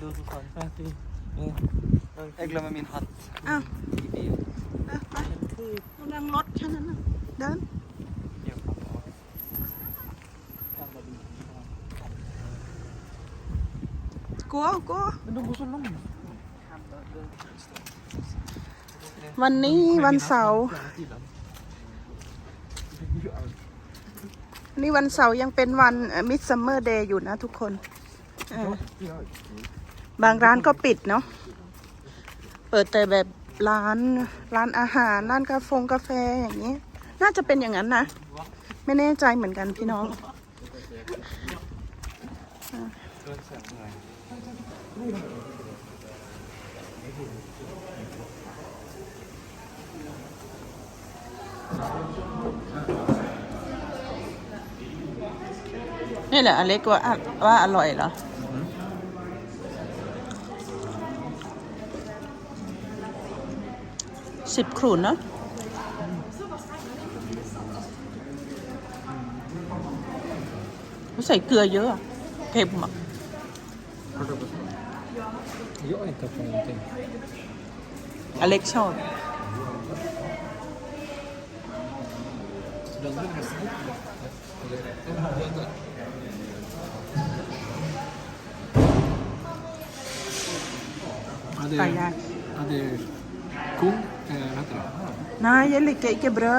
Du så fan. Jag glömmer min hatt อ้าว i bilen. เอ้าไปกำลังรถแค่นั้นน่ะเดิน Jag pappa. Gamla bilen. กลัวกลัว Men de går så långt. วันนี้วันเสาร์นี่วันเสาร์ยังเป็นวันมิดซัมเมอร์เดย์อยู่นะทุกคนเออ บางร้านก็ปิดเนาะ เปิดแต่แบบร้านร้านอาหาร ร้านกาแฟกาแฟอย่างนี้ น่าจะเป็นอย่างนั้นนะ ไม่แน่ใจเหมือนกันพี่น้อง นี่แหละอเล็กว่าว่าอร่อยเหรอ สิบขรูนเนอะใส่เกลือเยอะอะเค็มอะ Jag har inte fått någonting. อเล็กชอบ Blandar du nästan ihop det? Eller? Ja, blandar. Ja, det ไก่ är, ย่าง ja, det är kung, eh, vad heter det? นายยันลิกเกอิเกเบรอ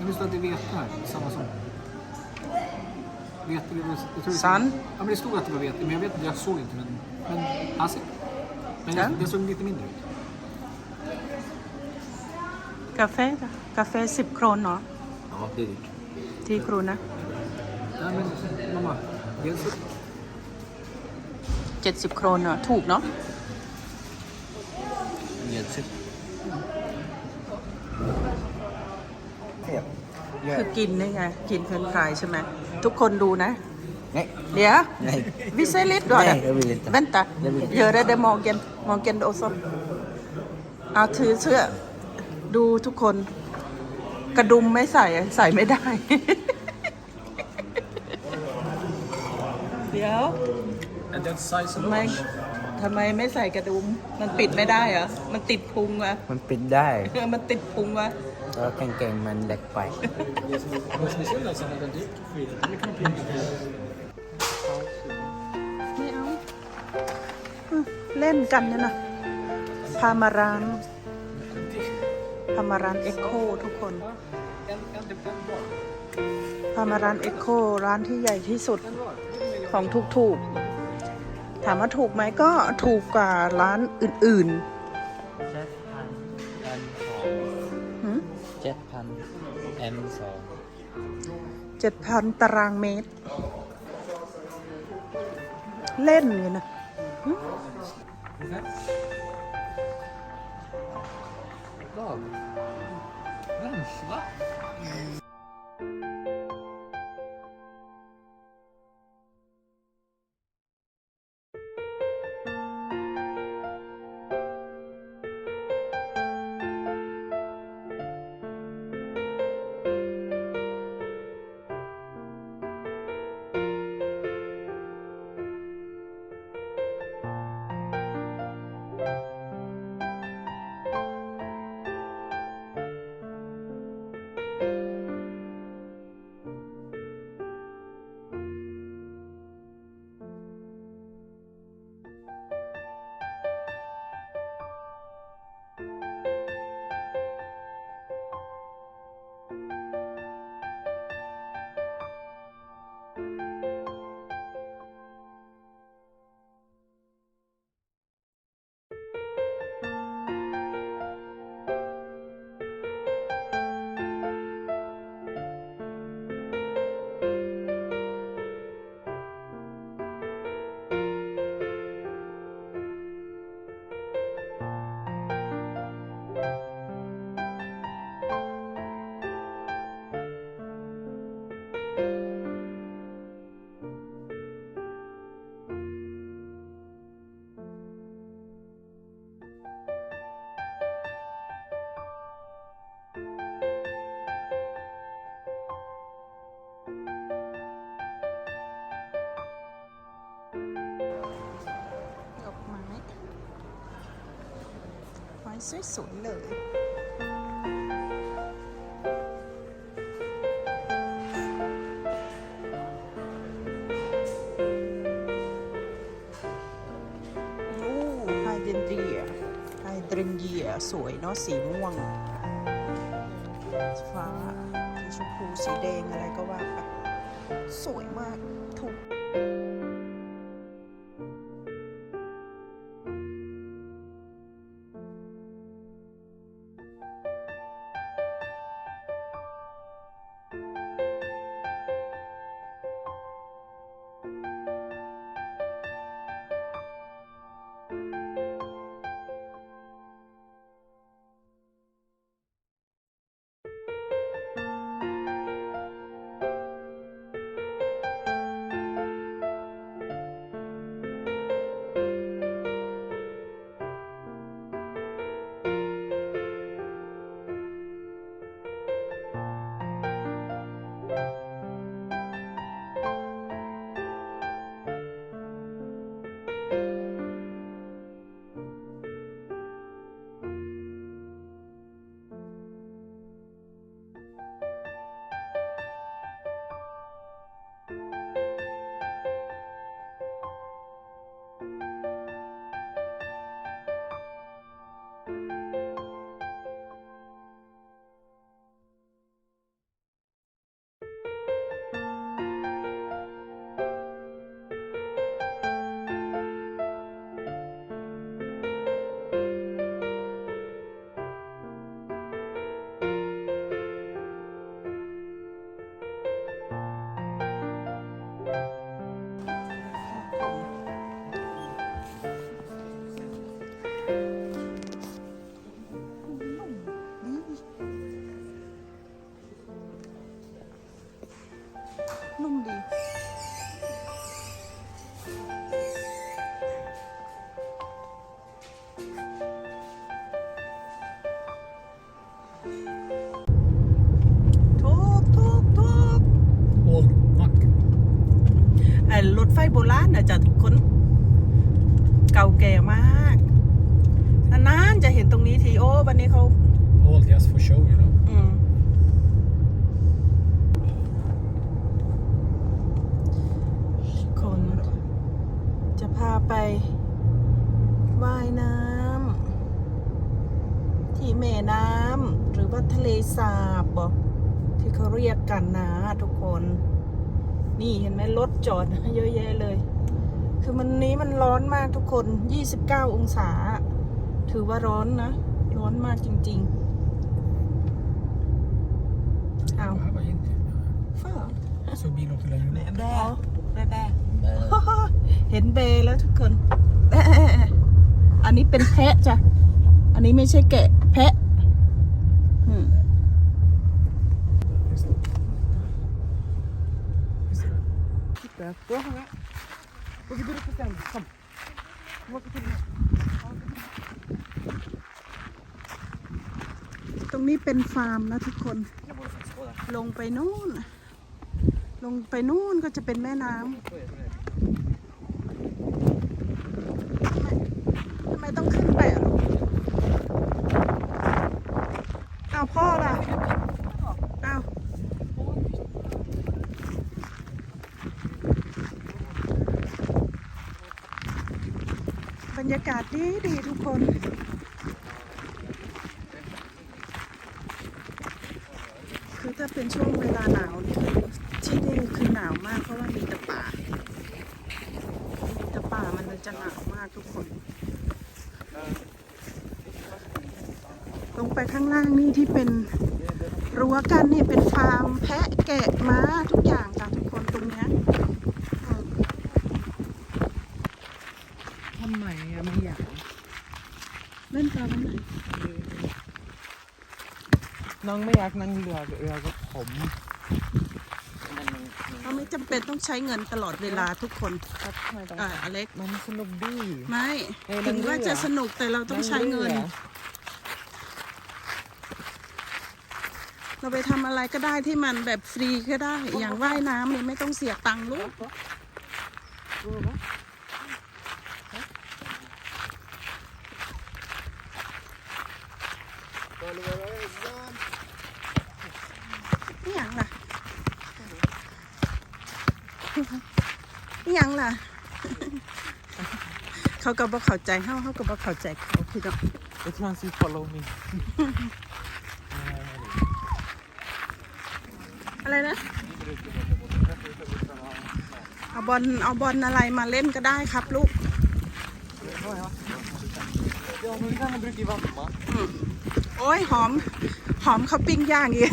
Jag visste att det är vete här, samma som. Vete, jag tror det Sann? Ja, men det stod att det var vete, men jag vet inte, jag såg inte. Men, men alltså, men Ja. det, det såg lite mindre ut. กาแฟจ้ะกาแฟสิบโครนเนาะ Ja, det är dyrt. ที่ครูนะ Nej, men mamma, dels så เจ็ดสิบโครนเนาะถูกเนาะ Nedsigt. คือกินนี่ไง กินเฟรนช์ฟรายใช่ไหมทุกคนดูนะ Nej. เดี๋ยว Nej. Vi säger lite då. Nej, jag vill inte. Vänta. Jag vill inte. Gör det där magen. Magen också. เอาถือเสื้อ ดูทุกคน กระดุมไม่ใส่อะใส่ไม่ได้ เดี๋ยว And then size ทำไมทำไมไม่ใส่กระดุม มันปิดไม่ได้เหรอ มันติดพุงวะ มันปิดได้ เออมันติดพุงวะ แล้วกางเกงมันเล็กไปไม่เอาเล่นกันเนี่ยนะ พามาร้าน พามาร้านเอ็กโคทุกคน พามาร้านเอ็กโคร้านที่ใหญ่ที่สุดของถูกถูกๆถามว่าถูกไหมก็ถูกกว่าร้านอื่นเจ็ดพันตารางเมตร เล่นเลยนะ สวยๆเลยโอ้ไฮเดรนเดียไฮเดรนเดียสวยเนาะสีม่วง ฟ้าสีชมพูสีแดงอะไรก็ว่าไปสวยมากถูก นุ่ รถไฟโบราณนะจะคนเก่าแก่มากนานๆจะเห็นตรงนี้ทีโอวันนี้เขา Old just for show, you know. อืมคนจะพาไปว่ายน้ำที่แม่น้ำหรือว่าทะเลสาบบอกที่เขาเรียกกันนะทุกคน นี่เห็นไหมรถจอดเยอะแยะเลย คือมันนี้มันร้อนมากทุกคน 29 องศา ถือว่าร้อนนะ ร้อนมากจริงๆเอา Här var inte. ฟ้า Så bil åker längre ner. แบแบแบเบอร์เห็นเบแล้วทุกคนแบอันนี้เป็นแพะจ้ะ อันนี้ไม่ใช่แกะแพะอืม Just det. Just det. Titta, då har jag. Och vi går upp ตรงนี้เป็นฟาร์มนะทุกคน ลงไปนู่น ลงไปนู่นก็จะเป็นแม่น้ำทำไมต้องขึ้นไปอะลูกเอาพ่อล่ะเอาบรรยากาศดีดีทุกคนคือถ้าเป็นช่วงเวลาหนาวนี่คือที่นี่คือหนาวมากเพราะว่ามีแต่ป่ามีแต่ป่ามันเลยจะหนาวมากทุกคน ลงไปข้างล่างนี่ที่เป็นรั้วกันนี่เป็นฟาร์มแพะแกะม้าทุกอย่างจ้ะทุกคนตรงเนี้ยอืม ทำไมอะไม่อยาก เล่นปลาวันไหน น้องไม่อยากนั่งเรือเรือกับผมเราไม่จำเป็นต้องใช้เงินตลอดเวลาทุกคนก็ทำไมต้องอ่าอเล็กมันสนุกดี ไม่เออถึงว่านั่งเรือจะสนุกแต่เราต้องใช้เงินรือเราไปทำอะไรก็ได้ที่มันแบบฟรีก็ได้ อย่างว่ายน้ำเนี่ยไม่ต้องเสียตังค์ลูก เหยังล่ะ เขาก็บ่เข้าใจเฮาเฮาก็บ่เข้าใจเขาพี่น้อง Jag tror han säger follow me. อะไรนะ เอาบอลเอาบอลอะไรมาเล่นก็ได้ครับลูก Ja, men vi kan brukar ju vamma. โอ้ยหอม หอมเขาปิ้งย่างอีก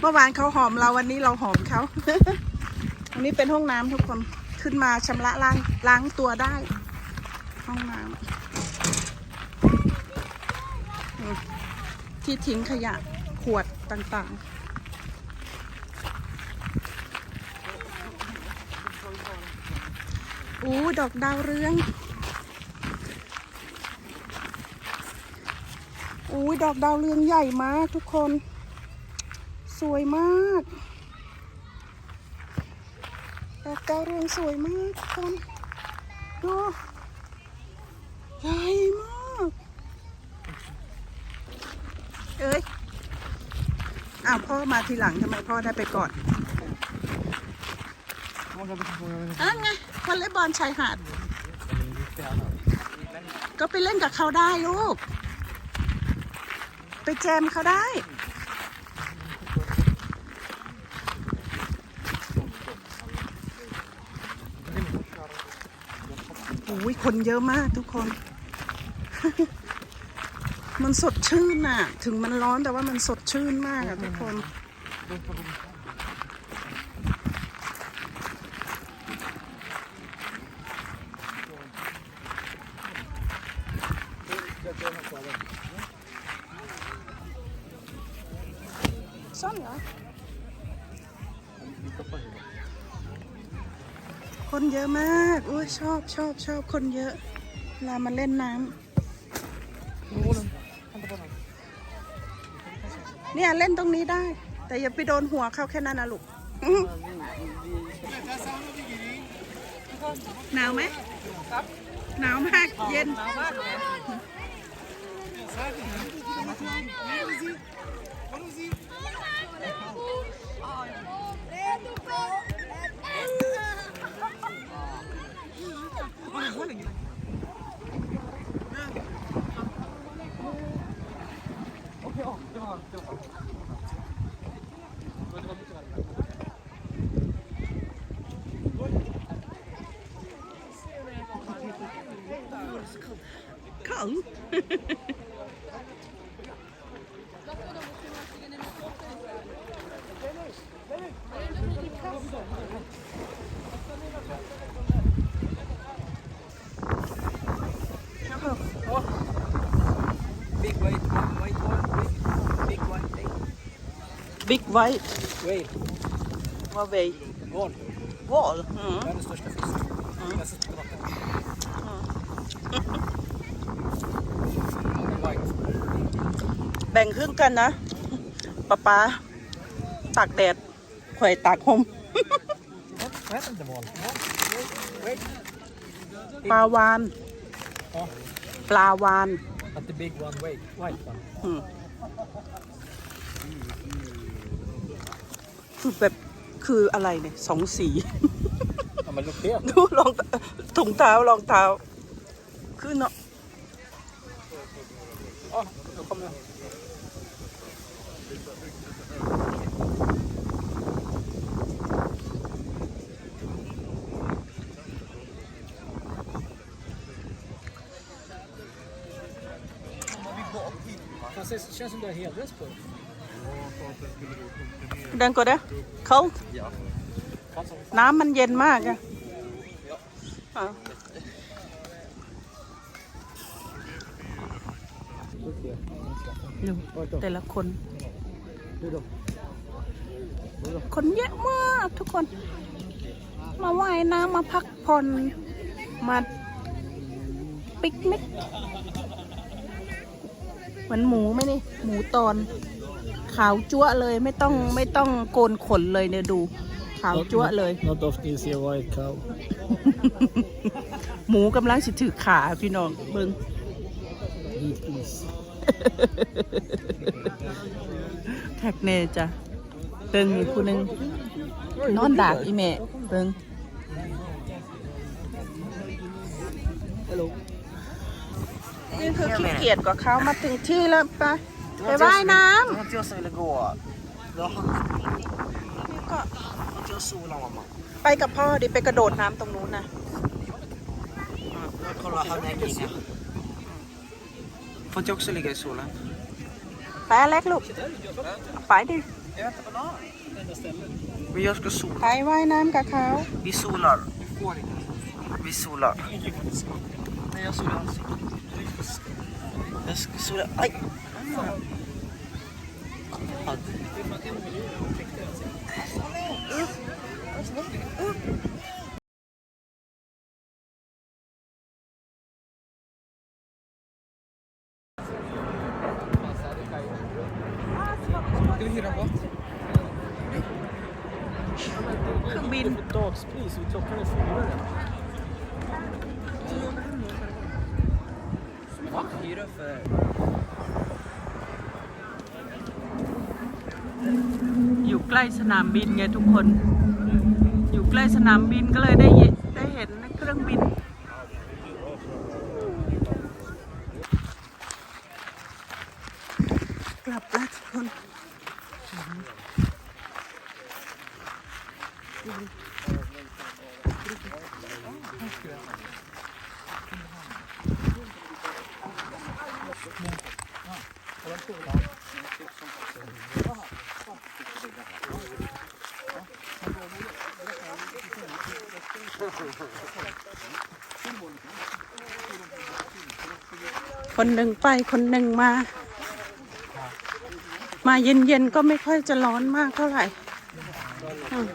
เมื่อวานเขาหอมเราวันนี้เราหอมเขา อันนี้เป็นห้องน้ำทุกคน ขึ้นมาชำระล้างล้างตัวได้ ห้องน้ำที่ทิ้งขยะขวดต่างๆอู้ดอกดาวเรืองอุ้ดอกดาวเรืองใหญ่มากทุกคน สวยมาก ดอกดาวเรืองสวยมากทุกคนดูใหญ่มากเอ้ยอ้าวพ่อมาทีหลังทำไมพ่อได้ไปก่อนอันไงวอลเลย์บอลชายหาด ก็ไปเล่นกับเขาได้ลูก ไปแจมเขาได้ อ้ยคนเยอะมากทุกคน มันสดชื่นน่ะถึงมันร้อนแต่ว่ามันสดชื่นมากอะทุกคนซ่อนเหรอ คนเยอะมากอุ้ยชอบชอบชอบคนเยอะเวลามาเล่นน้ำเนี่ยเล่นตรงนี้ได้ แต่อย่าไปโดนหัวเขาแค่นั้นนะลูกหนาวไหมหนาวมากเย็น ข อง Big white, white one, big, big one, big. บิ๊กไว้ Wait, ว่าเวย gone. วอล Världens största fisk. Bästa vatten. White. แบ่งครึ่งกันนะป๊าป๊าตากแดดข่อยตากหม Vad heter inte val? Wait. ปลาวาน Ja, ปลาวาน but the big one, wait. White one. อืมคือแบบคืออะไรเนี่ยสองสี Ja, men look here. ดูรองถุงเท้ารองเท้า คือเนาะ Ja, då kommer jag. Det känns som du har helrest på. เดินก่อนเด้อเขาน้ำมันเย็นมากอะอะดูแต่ละคน คนเยอะมากทุกคน มาว่ายน้ำมาพักผ่อน มาปิกนิก เหมือนหมูไหมนี่หมูตอน ขาวจั๊วะเลยไม่ต้องไม่ต้องโกนขนเลยเนี่ยดู ขาวจั๊วะเลย Not often you see a white cow. หมูกำลังสิถือขาพี่น้องเบิง Eat please. แท็กเนจ้ะเบิงมีผู้หนึงนอนดากอีแม่เบิง นี่คือขี้เกียจกว่าเขามาถึงที่แล้วไปไปว่ายน้ Det var inte jag som ville gå. Det var han. ำก็ Det var inte jag sola mamma. ไปกับพ่อดิไปกระโดดน้ำตรงนู้นนะ Kolla han är inne. Får inte jag också ligga i solen? ไปอเล็กลูกไปดิ Men jag ska sola. ไปว่ายน้ำกับเขา Vi solar. Får inte. Vi solar. Nej, jag solar ansiktet. Jag ska sola... Aj! Ska vi hyra båt? เครื่องบิน Dagspris, klockan är fyra redan. Va? Hyra för... อยู่ใก ล้สนามบินไงทุกคน อยู่ใกล้สนามบินก็เลยได้ได้เห็นเครื่องบิน กลับแล้วทุกคน คนหนึ่งไปคนหนึ่งมา มาเย็นๆก็ไม่ค่อยจะร้อนมากเท่าไหร่อืม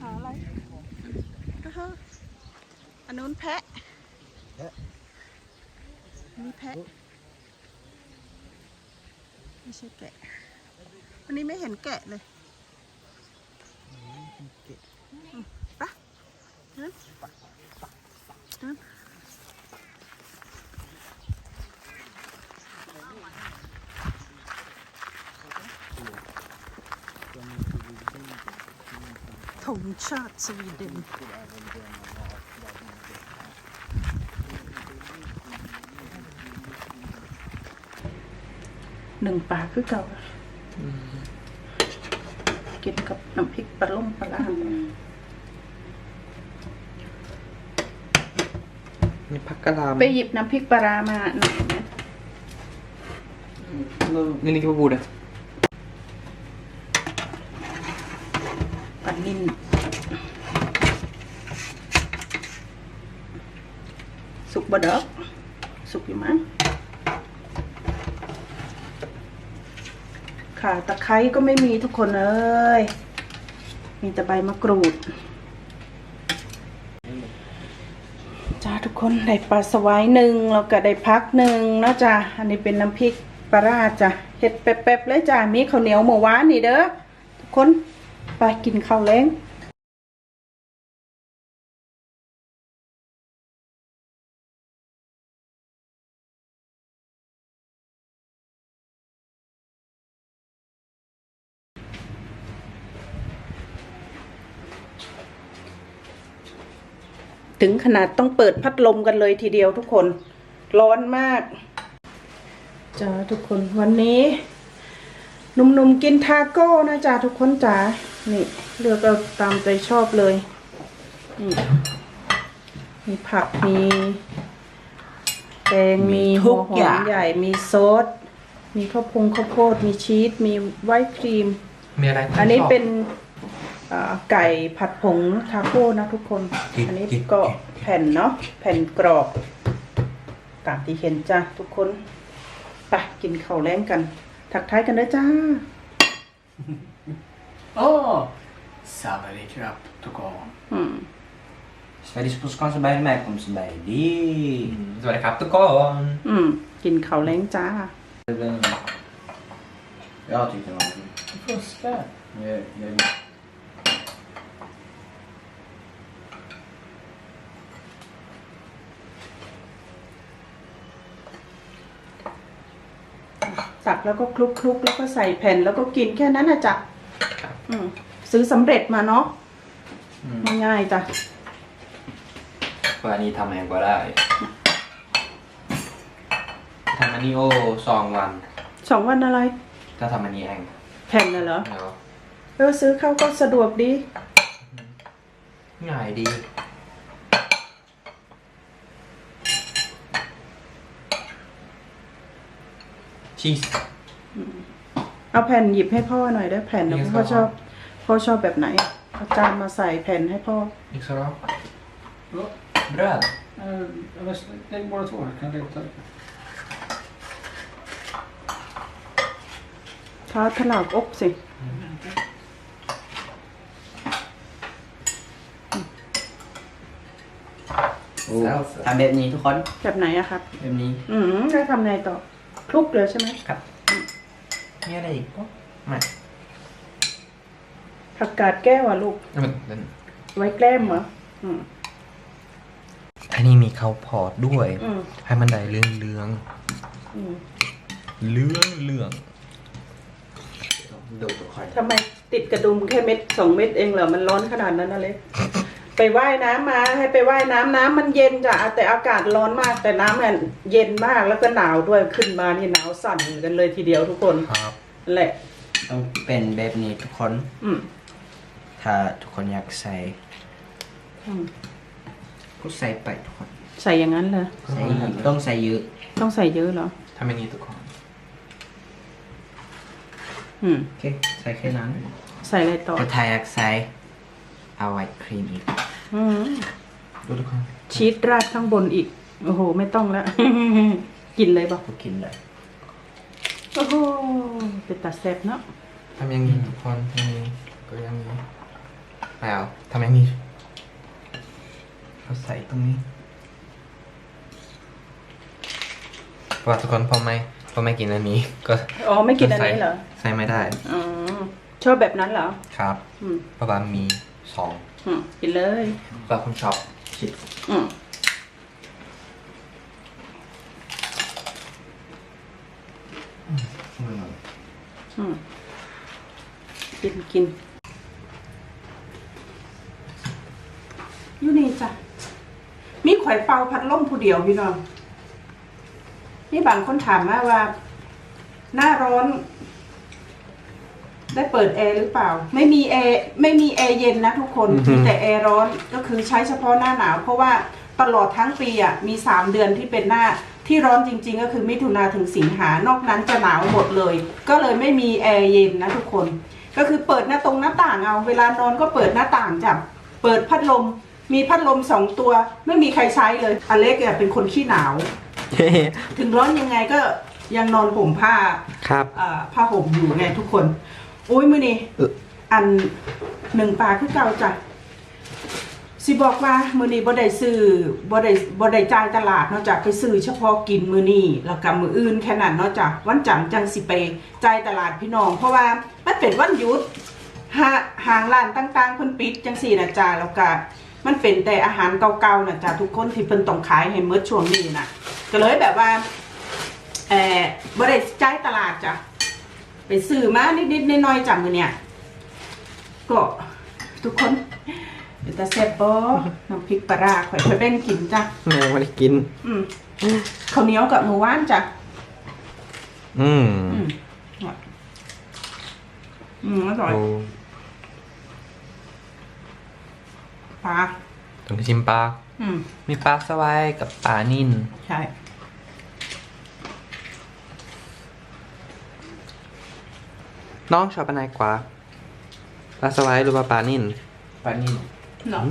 หาอะไรอ่าฮะอันนู้นแพะ นี่แพะ ไม่ใช่แกะ วันนี้ไม่เห็นแกะเลยอืมไปเดินเดินธงชาติสวีเดนหนึ่งปลาคือเก่า กินกับน้ำพริกปลาล่มปลาล่า Ni packar larm. ไปหยิบน้ำพริกปลาร้ามาหน่อยนะ Ni ligger på bordet. ปลานิ่นสุกบดอกสุกอยู่มั้ง ค่ะ ตะไคร้ก็ไม่มีทุกคนเอ้ย มีแต่ใบมะกรูด จ้าทุกคนได้ปลาสวายหนึ่งแล้วก็ได้พักหนึ่งนะจ้าอันนี้เป็นน้ำพริกปลาราจ้ะเห็ดแป๊บๆเลยจ้ามีข้าวเหนียวเมื่อวานนี่เด้อทุกคนไปกินข้าวแล้ง ถึงขนาดต้องเปิดพัดลมกันเลยทีเดียวทุกคน ร้อนมากจ้าทุกคนวันนี้หนุ่มๆกินทาโก้นะจ้าทุกคนจ้านี่เลือกเอาตามใจชอบเลยนี่มีผักมีแตงมีหัวหอมใหญ่มีซอสมีข้าวพงข้าวโพดมีชีสมีไวท์ครีม Med rätt อันนี้เป็นอ่า ไก่ผัดผงทาโก้นะทุกคน อันนี้ก็แผ่นเนาะแผ่นกรอบ ตามที่เห็นจ้าทุกคนไปกินข้าวแล้งกัน ทักทายกันนะจ้า Åh! Savarikram toko. อืม Sveriges Postkonst Berg Malcolms Berg. Det สวัสดีครับทุกคนอืมกินข้าวแล้งจ้า Jag tyckte det var kul. Fuskar. Jag, jag, แล้วก็คลุกคลุกๆแล้วก็ใส่แผ่นแล้วก็กินแค่นั้นนะจ๊ะอืมซื้อสำเร็จมาเนาะง่ายๆจ้ะวันนี้ทำเองก็ได้ทำอันนี้โอสองวันสองวันอะไรถ้าทำอันนี้เองแผ่นน่ะเหรอแล้วเออซื้อเข้าก็สะดวกดีง่ายดี ชีสเอาแผ่นหยิบให้พ่อหน่อยได้แผ่นนะ Yes, พ่อครับชอบพ่อชอบแบบไหนเอาจานมาใส่แผ่นให้พ่ออีกสักรอบ Ja. bröd Eh, eller lägg bara två här, kan jag leta. ท้าถลากอกสิทำแบบนี้ทุกคน แบบไหนอะครับ แบบนี้ อืมแล้วทำไงต่อ คลุกเลยใช่ไหมครับมีอะไรอีกปะไม่ผักกาดแก้วอะลูกมันมันไว้แกล้มเหรออืมอันนี้มีข้าวพอดด้วย อืมให้มันได้เรื่องเรื่องอืมเรื่องเรื่องดูทุกคนทำไมติดกระดุมแค่เม็ดสองเม็ดเองเหรอมันร้อนขนาดนั้นนะเล็ก ไปว่ายน้ำมาให้ไปว่ายน้ำน้ำมันเย็นจ้ะแต่อากาศร้อนมากแต่น้ำมันเย็นมากแล้วก็หนาวด้วยขึ้นมานี่หนาวสั่นกันเลยทีเดียวทุกคนครับนั่นแหละต้องเป็นแบบนี้ทุกคน อืมถ้าทุกคนอยากใส่อืมก็ใส่ไปทุกคนใส่อย่างนั้นเลยใส่อีกต้องใส่เยอะ ต้องใส่เยอะเหรอทำอันนี้ทุกคนอืมโอเคใส่แค่นั้น ใส่อะไรต่อก็ถ้าอยากใส่ เอาไว้ครีมอีกอืมดูทุกคนชีสราดข้างบนอีก โอ้โห ไม่ต้องแล้ว กินเลยบอกก็กินเลยโอ้โหเป็นตาแซ่บเนาะทำอย่างนี้ทุกคนทำอย่างนี้ก็อย่างนี้แล้วทำอย่างนี้เราใส่ตรงนี้เพราะว่าทุกคนพอไม่พอไม่กินอันนี้ ก็อ๋อไม่กินอันนี้เหรอใส่ไม่ได้ อืมชอบแบบนั้นเหรอครับ อืม เพราะว่ามี สองอืมกินเลยเพราะว่าผมชอบชีสอืมอืมกินกินอยู่นี่จ้ะ มีข่อยเป่าพัดลมผู้เดียวพี่น้องนี่บางคนถามมาว่า หน้าร้อน ได้เปิดแอร์หรือเปล่า ไม่มีแอร์ไม่มีแอร์เย็นนะทุกคนมีแต่แอร์ร้อนก็คือใช้เฉพาะหน้าหนาว เพราะว่าตลอดทั้งปีอะมีสามเดือนที่เป็นหน้าที่ร้อนจริง ๆ ก็คือมิถุนาถึงสิงหานอกนั้นจะหนาวหมดเลย ก็เลยไม่มีแอร์เย็นนะทุกคน ก็คือเปิดหน้าตรงหน้าต่างเอา เวลานอนก็เปิดหน้าต่างจ้ะเปิดพัดลม มีพัดลมสองตัว ไม่มีใครใช้เลยอเล็กเนี่ยเป็นคนขี้หนาว ถึงร้อนยังไงก็ยังนอนห่มผ้า ครับอ่าผ้าห่มอยู่ไงทุกคน อุ้ยมือนี่เอออันหนึ่งปลาคือเก่าจ้ะสิบอกว่ามือนี้บ่ได้ซื้อบ่ได้บ่ได้จ่ายตลาดเนาะจ้ะไปซื้อเฉพาะกินมือนี้แล้วก็มืออื่นแค่นั้นเนาะจ้ะวันจันทร์จังสิไปจ่ายตลาดพี่น้อง เพราะว่ามันเป็นวันหยุดหาห้างร้านต่างๆเพิ่นปิดจังสี่นะจ้ะแล้วก็มันเป็นแต่อาหารเก่าๆนะจ้ะทุกคนที่เพิ่นต้องขายให้เมื่อช่วงนี้นะก็เลยแบบว่าเออบ่ได้จ่ายตลาดจ้ะ ไปซื้อมานิดๆน้อยๆจากมือเนี่ยก็ทุกคนเดี๋ยวตาแซ่บปอน้ำพริกปลาร้าข่อยข่อยแบ่งกินจ้ะแม่ไม่ได้กิน อืมข้าวเหนียวกับหมูหวานจ้ะอืมอืมอืมอร่อยโอ้ปลาต้องชิมปลา อืมมีปลาสวายกับปลานิ่นใช่ น้องชอบอันไหนกว่าปลาสวายหรือว่าปลานิ่นปลานิ่มเนาะ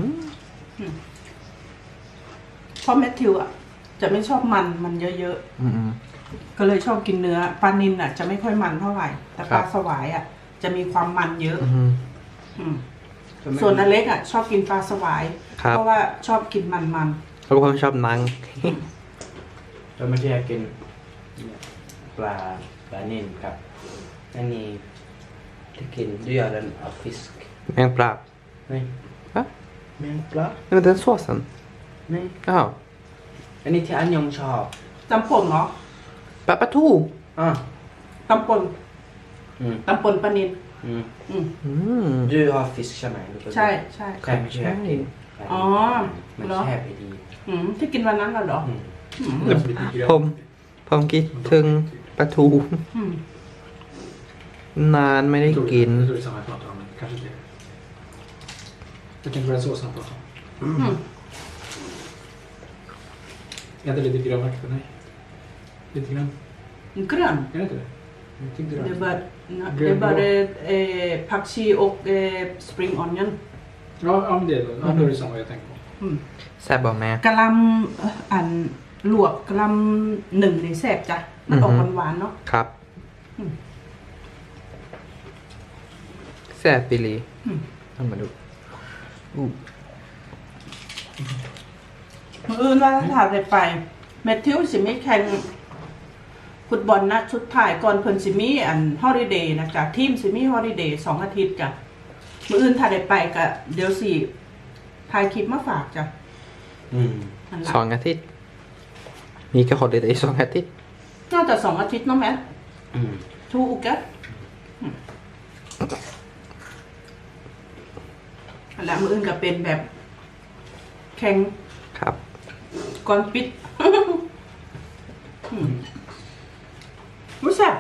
อืมเพราะแมทธิวอะ จะไม่ชอบมันมันเยอะๆอืมก็เลยชอบกินเนื้อปลานินอะ จะไม่ค่อยมันเท่าไหร่ แต่ปลาครับ สวายอะ จะมีความมันเยอะๆอืม อืมส่วนอเล็กอะ ชอบกินปลาสวาย ครับ เพราะว่าชอบกินมันมันแล้วก็ผมชอบนัง เราไม่ใช่กินปลาปลานิ่นครับอันนี้ ที่กินด้วยอะไรออฟฟิศแมงปลานี่ฮะแมงปลานี่มันเป็นซอสอันนี่อ้าวอันนี้ที่อันยองชอบๆจำผมเหรอปลาปลาทูอะตำปนอืมตำปนปลานินอืมอืมอืม Du har fisk ใช่ไหมหรือเปล่าใช่ใช่ ใช่ไม่ใช่อยากกินอ๋อมันเหรอ แช่ไปดีอืมที่กินวันนั้นเหรออืมอืมผม ผมคิดถึงปลาทู อืม นานไม่ได้กิน Jag tror det är samma jag pratar om, men kanske inte. Jag tänkte på den såsen han pratade om. อืม Är det lite grönmärkt? Nej. Lite grann. เกลือน Är det inte det? Jag tyckte det Det är var... bara, det Grön är bara blå. eh, paxi och eh, spring onion. Ja, ja, men det är då. Ja, då är det samma jag tänkte på. แซ่บบอกแม่ กะหลำเอ่ออันลวกกะหลำหนึ่งในแซ่บจ้ะ มันออกอือฮึหวานๆเนาะ ครับ อืม แซ่บปิลีอืมเอามาดูอู้มื่ออื่นว่าถ้าได้ไปแมทธิวสิมีแข่งฟุตบอลนัดสุดท้ายก่อนเพิ่นสิมีอันฮอลิเดย์นะจ๊ะทีมสิมีฮอลิเดย์สองอาทิตย์จ้ะมื่ออื่นถ้าได้ไปก็เดี๋ยวสิถ่ายคลิปมาฝากจ้ะอืมนั่นล่ะสองอาทิตย์ มีแค่คนเดียวได้สองอาทิตย์ น่าจะสองอาทิตย์เนาะแม่อืม ทูอุกะ อืมนั่นแหละมืออื่นก็เป็นแบบ แข่งครับ ก่อนปิด อืมรู้สึก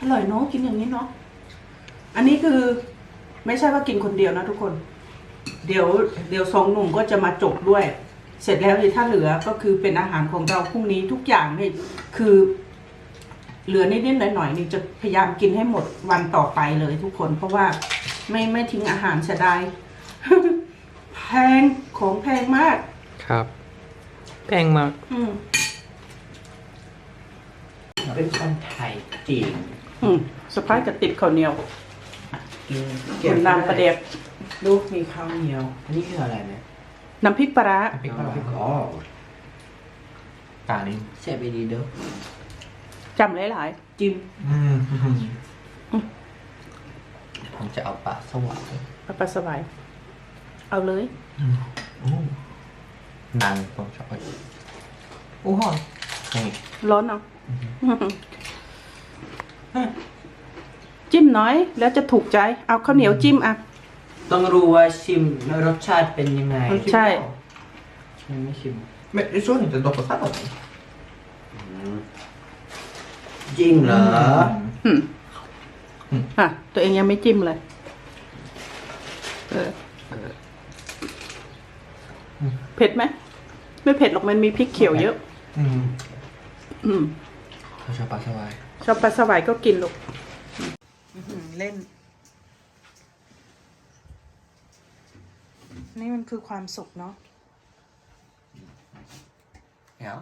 อร่อยเนาะกินอย่างนี้เนาะอันนี้คือ ไม่ใช่ว่ากินคนเดียวนะทุกคน เดี๋ยว เดี๋ยวสองหนุ่มก็จะมาจบด้วย เสร็จแล้วนี่ถ้าเหลือก็คือเป็นอาหารของเราพรุ่งนี้ทุกอย่างนี่คือ เหลือนิดๆหน่อยๆนี่จะพยายามกินให้หมดวันต่อไปเลยทุกคน เพราะว่า ไม่ไม่ทิ้งอาหารเสียดาย แพงของแพงมาก ครับ แพงมาก อืมเป็นคนไทยจริงอืมสะพายกับติดข้าวเหนียวกินเก็บน้ำประเด็กลูกมีข้าวเหนียว อันนี้คืออะไรเนี่ยน้ำพริกปลาร้าพริกปลาร้าอ๋อตานี้แช่ไปดีเด้อจำหลายๆจิ้ม ผมจะเอาปลาสวายปลาปลาสบาย เอาเลยนางผมชอบอู้หอนนี่ร้อนเอาจิ้มน้อยแล้วจะถูกใจ เอาข้าวเหนียวจิ้มอะ ต้องรู้ว่าชิมรสชาติเป็นยังไง ใช่ยังไม่ชิมไม่ไอ้ช่วงนี้จะโดนประสาทหรอจริงเหรอ อืมอะ ตัวเองยังไม่จิ้มเลย เออ เผ็ดไหม ไม่เผ็ดหรอกมันมีพริกเขียวเยอะ อืมอืมเขาชอบปลาสวายชอบปลาสวายก็กินลูกเล่น นี่มันคือความสุขเนาะเดี๋ยว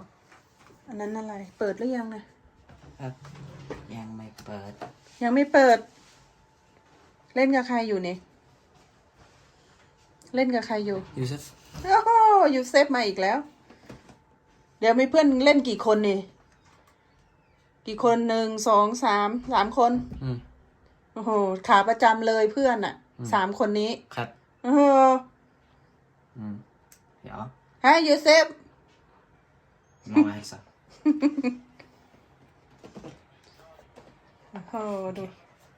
อันนั้นอะไร เปิดหรือยังนะยังไม่เปิด ยังไม่เปิด เล่นกับใครอยู่นี่เล่นกับใครอยู่ ยูเซฟโอ้โหยูเซฟมาอีกแล้ว เดี๋ยวมีเพื่อนเล่นกี่คนนี่ กี่คนหนึ่งสองสามสามคน อืม โอ้โห ขาประจำเลยเพื่อนอะสามคนนี้ ครับ โอ้โหอืม เดี๋ยวฮะยูเซฟมองให้สัก โอ้โหดู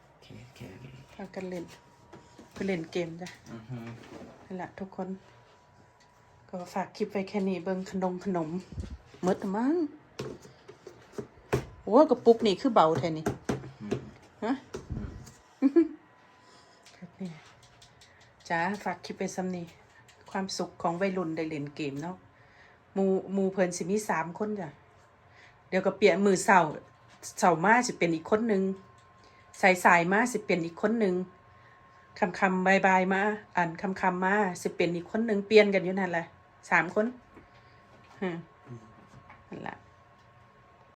โอเคโอเคโอเคพากันเล่นไปเล่นเกมจ้ะอือฮึนั่นแหละทุกคน ก็ฝากคลิปไว้แค่นี้เบิ่งขนมขนมหมดละมั้งโอ้กระปุกนี่คือเบาแท้นี่ฮะครับนี่จ้าฝากคลิปไปซ้ำนี่ความสุขของวัยรุ่นได้เล่นเกมเนาะหมูหมูเพิ่นสิมีสามคนจ้ะ เดี๋ยวก็เปลี่ยนมือเสา เสามาสิเป็นอีกคนหนึ่งสายสายมาสิเป็นอีกคนหนึ่งคำคำบายบายมาอ่านคำคำมาสิเป็นอีกคนหนึ่งเปลี่ยนกันอยู่นั่นแหละสามคนอืมนั่นแหละ